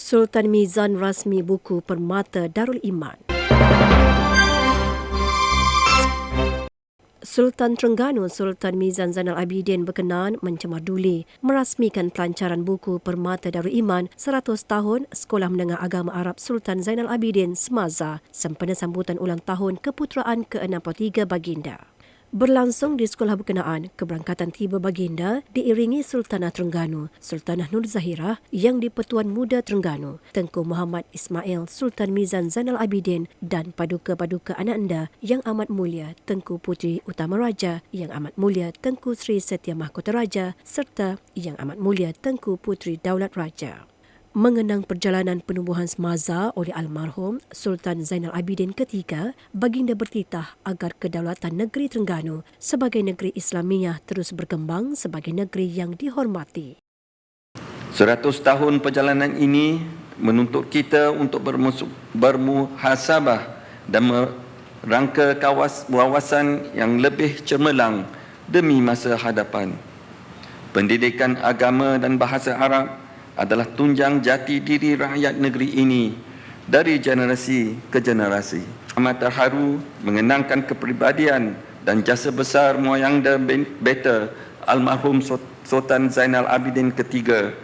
Sultan Mizan rasmi buku Permata Darul Iman. Sultan Terengganu Sultan Mizan Zainal Abidin berkenan mencemarduli merasmikan pelancaran buku Permata Darul Iman 100 tahun Sekolah Menengah Agama Arab Sultan Zainal Abidin Semaza sempena sambutan ulang tahun keputeraan ke-63 baginda. Berlangsung di sekolah berkenaan, keberangkatan tiba baginda diiringi Sultanah Terengganu, Sultanah Nur Zahirah yang di-Pertuan Muda Terengganu, Tengku Muhammad Ismail Sultan Mizan Zainal Abidin dan paduka-paduka anak anda yang amat mulia Tengku Puteri Utama Raja, yang amat mulia Tengku Sri Setia Mahkota Raja serta yang amat mulia Tengku Puteri Daulat Raja mengenang perjalanan penubuhan semaza oleh almarhum Sultan Zainal Abidin ketiga, baginda bertitah agar kedaulatan negeri Terengganu sebagai negeri Islamiah terus berkembang sebagai negeri yang dihormati. Seratus tahun perjalanan ini menuntut kita untuk bermuhasabah dan merangka wawasan yang lebih cemerlang demi masa hadapan. Pendidikan agama dan bahasa Arab adalah tunjang jati diri rakyat negeri ini dari generasi ke generasi. Amat terharu mengenangkan kepribadian dan jasa besar moyang dan beta almarhum Sultan Zainal Abidin ketiga.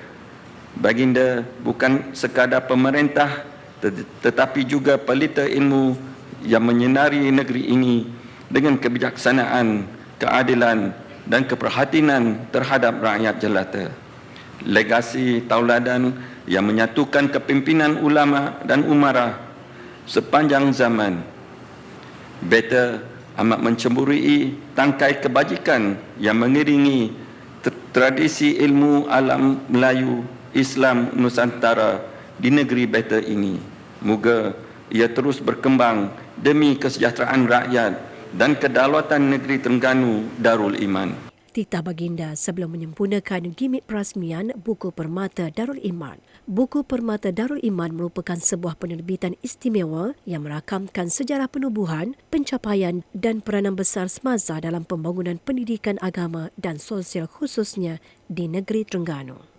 Baginda bukan sekadar pemerintah tetapi juga pelita ilmu yang menyinari negeri ini dengan kebijaksanaan, keadilan dan keperhatian terhadap rakyat jelata legasi tauladan yang menyatukan kepimpinan ulama dan umarah sepanjang zaman. Beta amat mencemburui tangkai kebajikan yang mengiringi tradisi ilmu alam Melayu Islam Nusantara di negeri beta ini. Moga ia terus berkembang demi kesejahteraan rakyat dan kedaulatan negeri Terengganu Darul Iman titah baginda sebelum menyempurnakan gimmick perasmian buku Permata Darul Iman. Buku Permata Darul Iman merupakan sebuah penerbitan istimewa yang merakamkan sejarah penubuhan, pencapaian dan peranan besar semasa dalam pembangunan pendidikan agama dan sosial khususnya di negeri Terengganu.